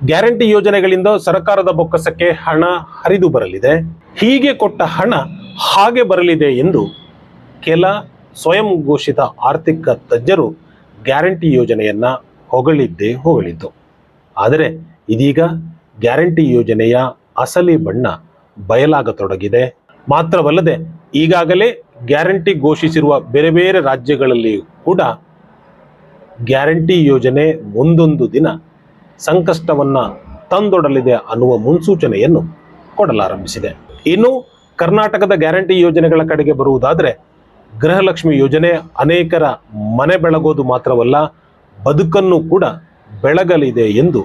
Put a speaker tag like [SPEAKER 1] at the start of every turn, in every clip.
[SPEAKER 1] Guarantee ಯೋಜನೆಗಳಿಂದ ಸರ್ಕಾರದ ಬೊಕ್ಕಸಕ್ಕೆ ಹಣ ಹರಿದು ಬರಲಿದೆ. ಹೀಗೆ ಕೊಟ್ಟ ಹಣ ಹಾಗೆ ಬರಲಿದೆ ಎಂದು ಕೆಲ ಸ್ವಯಂ ಘೋಷಿತ ಆರ್ಥಿಕ ತಜ್ಞರು ಗ್ಯಾರಂಟಿ ಯೋಜನೆಯನ್ನ ಹೊಗಳಿದ್ದೇ ಹೊಗಳಿದ್ದು. ಆದರೆ ಇದೀಗ ಗ್ಯಾರಂಟಿ ಯೋಜನೆಯ ಅಸಲಿ ಬಣ್ಣ ಬಯಲಾಗತೊಡಗಿದೆ. ಮಾತ್ರವಲ್ಲದೆ ಈಗಾಗಲೇ ಗ್ಯಾರಂಟಿ ಘೋಷಿಸಿರುವ ಬೇರೆ ಬೇರೆ ರಾಜ್ಯಗಳಲ್ಲಿ ಕೂಡ ಗ್ಯಾರಂಟಿ ಯೋಜನೆ ಒಂದೊಂದು ದಿನ ಸಂಕಷ್ಟವನ್ನ ತಂದೊಡಲಿದೆ ಅನ್ನುವ ಮುನ್ಸೂಚನೆಯನ್ನು ಕೊಡಲಾರಂಭಿಸಿದೆ. ಇನ್ನು ಕರ್ನಾಟಕದ ಗ್ಯಾರಂಟಿ ಯೋಜನೆಗಳ ಕಡೆಗೆ ಬರುವುದಾದರೆ ಗೃಹಲಕ್ಷ್ಮಿ ಯೋಜನೆ ಅನೇಕರ ಮನೆ ಬೆಳಗೋದು ಮಾತ್ರವಲ್ಲ, ಬದುಕನ್ನು ಕೂಡ ಬೆಳಗಲಿದೆ ಎಂದು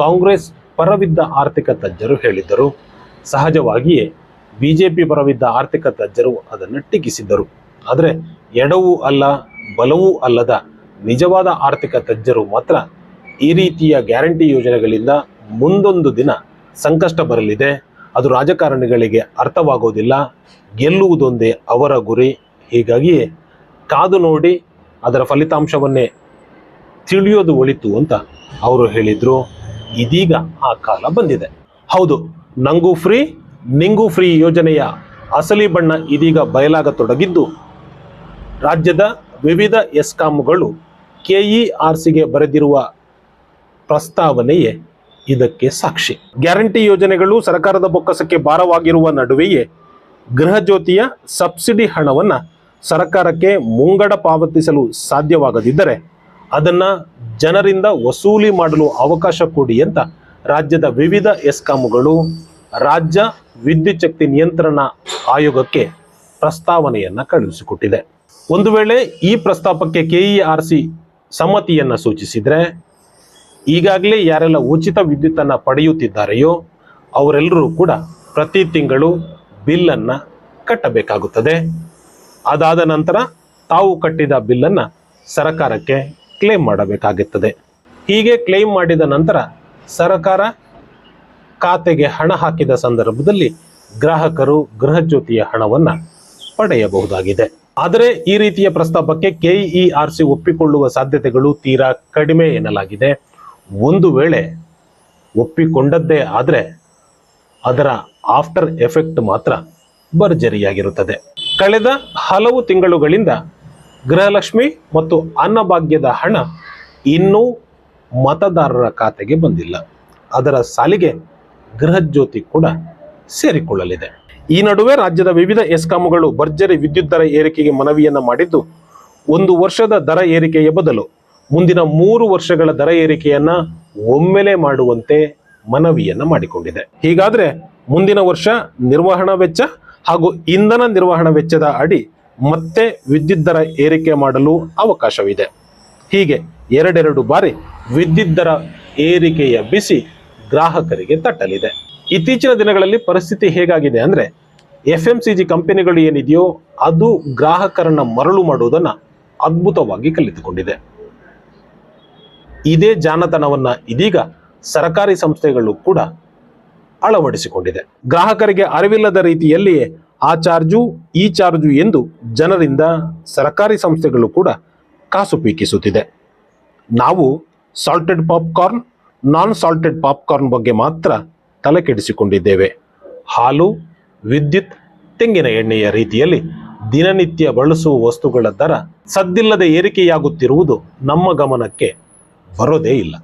[SPEAKER 1] ಕಾಂಗ್ರೆಸ್ ಪರವಿದ್ದ ಆರ್ಥಿಕ ತಜ್ಞರು ಹೇಳಿದ್ದರು. ಸಹಜವಾಗಿಯೇ ಬಿಜೆಪಿ ಪರವಿದ್ದ ಆರ್ಥಿಕ ತಜ್ಞರು ಅದನ್ನು ಟೀಕಿಸಿದ್ದರು. ಆದರೆ ಎಡವೂ ಅಲ್ಲ, ಬಲವೂ ಅಲ್ಲದ ನಿಜವಾದ ಆರ್ಥಿಕ ತಜ್ಞರು ಮಾತ್ರ ಈ ರೀತಿಯ ಗ್ಯಾರಂಟಿ ಯೋಜನೆಗಳಿಂದ ಮುಂದೊಂದು ದಿನ ಸಂಕಷ್ಟ ಬರಲಿದೆ. ಅದು ರಾಜಕಾರಣಿಗಳಿಗೆ ಅರ್ಥವಾಗೋದಿಲ್ಲ. ಗೆಲ್ಲುವುದೊಂದೇ ಅವರ ಗುರಿ. ಹೀಗಾಗಿ ಕಾದು ನೋಡಿ ಅದರ ಫಲಿತಾಂಶವನ್ನೇ ತಿಳಿಯೋದು ಒಳಿತು ಅಂತ ಅವರು ಹೇಳಿದರು. ಇದೀಗ ಆ ಕಾಲ ಬಂದಿದೆ. ಹೌದು, ನಂಗೂ ಫ್ರೀ, ನಿಂಗೂ ಫ್ರೀ ಯೋಜನೆಯ ಅಸಲಿ ಬಣ್ಣ ಇದೀಗ ಬಯಲಾಗತೊಡಗಿದ್ದು, ರಾಜ್ಯದ ವಿವಿಧ ಎಸ್ಕಾಂಗಳು ಕೆಇಆರ್ಸಿಗೆ ಬರೆದಿರುವ ಪ್ರಸ್ತಾವನೆಯೇ ಇದಕ್ಕೆ ಸಾಕ್ಷಿ. ಗ್ಯಾರಂಟಿ ಯೋಜನೆಗಳು ಸರ್ಕಾರದ ಬೊಕ್ಕಸಕ್ಕೆ ಭಾರವಾಗಿರುವ ನಡುವೆಯೇ ಗೃಹಜ್ಯೋತಿಯ ಸಬ್ಸಿಡಿ ಹಣವನ್ನ ಸರ್ಕಾರಕ್ಕೆ ಮುಂಗಡ ಪಾವತಿಸಲು ಸಾಧ್ಯವಾಗದಿದ್ದರೆ ಅದನ್ನ ಜನರಿಂದ ವಸೂಲಿ ಮಾಡಲು ಅವಕಾಶ ಕೊಡಿ ಅಂತ ರಾಜ್ಯದ ವಿವಿಧ ಎಸ್ಕಾಂಗಳು ರಾಜ್ಯ ವಿದ್ಯುಚ್ಛಕ್ತಿ ನಿಯಂತ್ರಣ ಆಯೋಗಕ್ಕೆ ಪ್ರಸ್ತಾವನೆಯನ್ನ ಕಳುಹಿಸಿಕೊಟ್ಟಿದೆ. ಒಂದು ವೇಳೆ ಈ ಪ್ರಸ್ತಾಪಕ್ಕೆ ಕೆಇಆರ್ಸಿ ಸಮ್ಮತಿಯನ್ನ ಸೂಚಿಸಿದ್ರೆ ಈಗಾಗಲೇ ಯಾರೆಲ್ಲ ಉಚಿತ ವಿದ್ಯುತ್ತನ್ನು ಪಡೆಯುತ್ತಿದ್ದಾರೆಯೋ ಅವರೆಲ್ಲರೂ ಕೂಡ ಪ್ರತಿ ತಿಂಗಳು ಬಿಲ್ಲನ್ನು ಕಟ್ಟಬೇಕಾಗುತ್ತದೆ. ಅದಾದ ನಂತರ ತಾವು ಕಟ್ಟಿದ ಬಿಲ್ಲನ್ನು ಸರಕಾರಕ್ಕೆ ಕ್ಲೇಮ್ ಮಾಡಬೇಕಾಗುತ್ತದೆ. ಹೀಗೆ ಕ್ಲೇಮ್ ಮಾಡಿದ ನಂತರ ಸರಕಾರ ಖಾತೆಗೆ ಹಣ ಹಾಕಿದ ಸಂದರ್ಭದಲ್ಲಿ ಗ್ರಾಹಕರು ಗೃಹಜ್ಯೋತಿಯ ಹಣವನ್ನು ಪಡೆಯಬಹುದಾಗಿದೆ. ಆದರೆ ಈ ರೀತಿಯ ಪ್ರಸ್ತಾಪಕ್ಕೆ ಕೆಇಆರ್ಸಿ ಒಪ್ಪಿಕೊಳ್ಳುವ ಸಾಧ್ಯತೆಗಳು ತೀರಾ ಕಡಿಮೆ ಎನ್ನಲಾಗಿದೆ. ಒಂದು ವೇಳೆ ಒಪ್ಪಿಕೊಂಡದ್ದೇ ಆದರೆ ಅದರ ಆಫ್ಟರ್ ಎಫೆಕ್ಟ್ ಮಾತ್ರ ಭರ್ಜರಿಯಾಗಿರುತ್ತದೆ. ಕಳೆದ ಹಲವು ತಿಂಗಳುಗಳಿಂದ ಗೃಹಲಕ್ಷ್ಮಿ ಮತ್ತು ಅನ್ನಭಾಗ್ಯದ ಹಣ ಇನ್ನೂ ಮತದಾರರ ಖಾತೆಗೆ ಬಂದಿಲ್ಲ. ಅದರ ಸಾಲಿಗೆ ಗೃಹಜ್ಯೋತಿ ಕೂಡ ಸೇರಿಕೊಳ್ಳಲಿದೆ. ಈ ನಡುವೆ ರಾಜ್ಯದ ವಿವಿಧ ಎಸ್ಕಾಂಗಳು ಭರ್ಜರಿ ವಿದ್ಯುತ್ ದರ ಏರಿಕೆಗೆ ಮನವಿಯನ್ನು ಮಾಡಿದ್ದು ಒಂದು ವರ್ಷದ ದರ ಏರಿಕೆಯ ಬದಲು ಮುಂದಿನ ಮೂರು ವರ್ಷಗಳ ದರ ಏರಿಕೆಯನ್ನ ಒಮ್ಮೆಲೆ ಮಾಡುವಂತೆ ಮನವಿಯನ್ನ ಮಾಡಿಕೊಂಡಿದೆ. ಹೀಗಾದ್ರೆ ಮುಂದಿನ ವರ್ಷ ನಿರ್ವಹಣಾ ವೆಚ್ಚ ಹಾಗೂ ಇಂಧನ ನಿರ್ವಹಣಾ ವೆಚ್ಚದ ಅಡಿ ಮತ್ತೆ ವಿದ್ಯುತ್ ದರ ಏರಿಕೆ ಮಾಡಲು ಅವಕಾಶವಿದೆ. ಹೀಗೆ ಎರಡೆರಡು ಬಾರಿ ವಿದ್ಯುತ್ ದರ ಏರಿಕೆಯ ಬಿಸಿ ಗ್ರಾಹಕರಿಗೆ ತಟ್ಟಲಿದೆ. ಇತ್ತೀಚಿನ ದಿನಗಳಲ್ಲಿ ಪರಿಸ್ಥಿತಿ ಹೇಗಾಗಿದೆ ಅಂದ್ರೆ ಎಫ್ ಎಂ ಸಿ ಜಿ ಕಂಪನಿಗಳು ಏನಿದೆಯೋ ಅದು ಗ್ರಾಹಕರನ್ನ ಮರಳು ಮಾಡುವುದನ್ನು ಅದ್ಭುತವಾಗಿ ಕಲಿತುಕೊಂಡಿದೆ. ಇದೇ ಜಾಣತನವನ್ನ ಇದೀಗ ಸರ್ಕಾರಿ ಸಂಸ್ಥೆಗಳು ಕೂಡ ಅಳವಡಿಸಿಕೊಂಡಿದೆ. ಗ್ರಾಹಕರಿಗೆ ಅರಿವಿಲ್ಲದ ರೀತಿಯಲ್ಲಿಯೇ ಆ ಚಾರ್ಜು, ಈ ಚಾರ್ಜು ಎಂದು ಜನರಿಂದ ಸರ್ಕಾರಿ ಸಂಸ್ಥೆಗಳು ಕೂಡ ಕಾಸು ಪೀಕಿಸುತ್ತಿದೆ. ನಾವು salted popcorn non salted popcorn ಬಗ್ಗೆ ಮಾತ್ರ ತಲೆ ಕೆಡಿಸಿಕೊಂಡಿದ್ದೇವೆ. ಹಾಲು, ವಿದ್ಯುತ್, ತೆಂಗಿನ ಎಣ್ಣೆಯ ರೀತಿಯಲ್ಲಿ ದಿನನಿತ್ಯ ಬಳಸುವ ವಸ್ತುಗಳ ದರ ಸದ್ದಿಲ್ಲದೆ ಏರಿಕೆಯಾಗುತ್ತಿರುವುದು ನಮ್ಮ ಗಮನಕ್ಕೆ ಬರೋದೇ ಇಲ್ಲ.